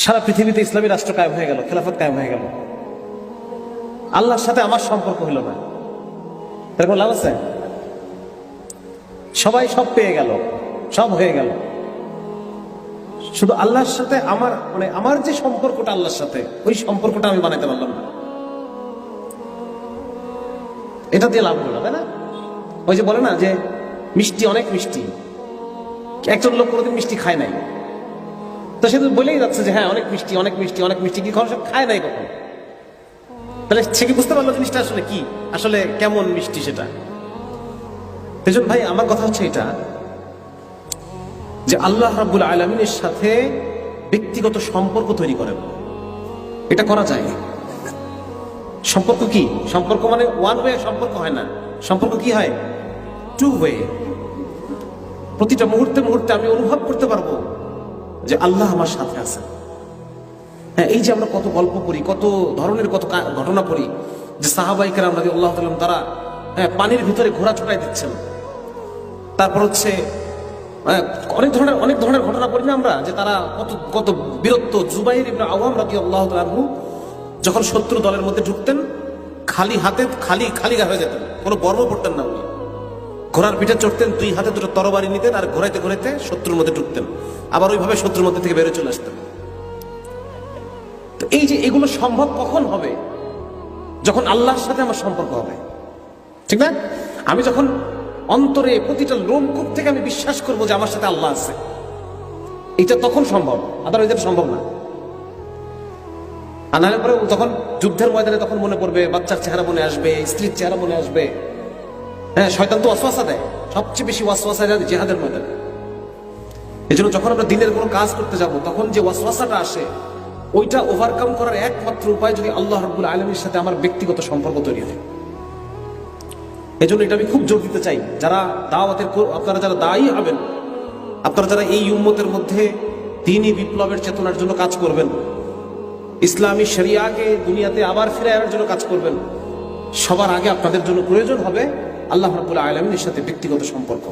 সারা পৃথিবীতে ইসলামী রাষ্ট্র কায়েম হয়ে গেল, খেলাফত কায়েম হয়ে গেল। আল্লাহর সাথে আমার সম্পর্ক হইল না। এরকম লাভ আছে? সবাই সব পেয়ে গেল, সব হয়ে গেল। শুধু আল্লাহর সাথে আমার মানে আমার যে সম্পর্কটা আল্লাহর সাথে, ওই সম্পর্কটা আমি বানাইতে পারলাম না। এটা দিয়ে লাভ হলো তাই না? ওই যে বলে না যে মিষ্টি অনেক মিষ্টি। একজন লোক কোনোদিন মিষ্টি খায় নাই। তো সে তো বলেই যাচ্ছে যে হ্যাঁ অনেক মিষ্টি অনেক মিষ্টি অনেক মিষ্টি। কি সে খায় নাই কখন? তাহলে সে কি বুঝতে পারল জিনিসটা আসলে কি? আসলে কেমন মিষ্টি সেটা? তেজন ভাই, আমার কথা হচ্ছে এটা যে আল্লাহ রাব্বুল আলমিনের সাথে ব্যক্তিগত সম্পর্ক তৈরি করেন। এটা করা যায়। সম্পর্ক কি? সম্পর্ক মানে ওয়ান ওয়ে সম্পর্ক হয় না। সম্পর্ক কি হয়? টু ওয়ে প্রতিটা মুহূর্তে মুহূর্তে আমি অনুভব করতে পারব। যে আল্লাহ আমার সাথে আছেন। হ্যাঁ এই যে আমরা কত গল্প পড়ি কত ধরনের কত ঘটনা পড়ি যে সাহাবাইকার আমরা আল্লাহ তালাম তারা হ্যাঁ, পানির ভিতরে ঘোড়া ছোটাই দিচ্ছেন। তারপর হচ্ছে হ্যাঁ, অনেক ধরনের অনেক ধরনের ঘটনা পড়ি না আমরা যে তারা কত কত বীরত্ব। জুবাইর ইবনে আওয়াম রাদি আল্লাহ তালু যখন শত্রু দলের মধ্যে ঢুকতেন খালি হাতে খালি খালি গা হয়ে যেতেন। কোনো বর্ম পড়তেন না উনি। ঘোড়ার পিঠে চড়তেন, দুই হাতে দুটো তরবারি নিতেন আর ঘোরাইতে ঘোরাইতে শত্রুর মধ্যে ঢুকতেন। আবার ওইভাবে শত্রুর মধ্যে থেকে বেরোয় চলে আসতেন। তো এই যে এগুলো সম্ভব কখন হবে? যখন আল্লাহর সাথে আমার সম্পর্ক হবে। ঠিক না? আমি যখন অন্তরে প্রতিটা লোমকূপ থেকে আমি বিশ্বাস করব যে আমার সাথে আল্লাহ আছে। এটা তখন সম্ভব? আদার এটা সম্ভব না। আর নাহলে পরে তখন যুদ্ধের ময়দানে তখন মনে পড়বে, বাচ্চার চেহারা মনে আসবে, স্ত্রীর চেহারা মনে আসবে। হ্যাঁ শয়তান তো ওয়াসওয়াসা দেয়। সবচেয়ে বেশি ওয়াসওয়াসা দেয় জেহাদের ময়দানে। এই জন্য যখন আমরা দিনের কোনো কাজ করতে যাব, তখন যে ওয়াসওয়াসাটা আসে, ওইটা ওভারকাম করার একমাত্র উপায় যদি আল্লাহ রব্বুল আলমীর সাথে আমার ব্যক্তিগত সম্পর্ক তৈরি হয়। এই জন্য এটা আমি খুব জোর দিতে চাই। যারা দাওয়াতের আপনারা যারা দায়ী হবেন, আপনারা যারা এই উম্মতের মধ্যে দিনই বিপ্লবের চেতনার জন্য কাজ করবেন, ইসলামী শরিয়াকে দুনিয়াতে আবার ফিরে আনার জন্য কাজ করবেন, সবার আগে আপনাদের জন্য প্রয়োজন হবে আল্লাহ রাবুল আলমিনের সাথে ব্যক্তিগত সম্পর্ক।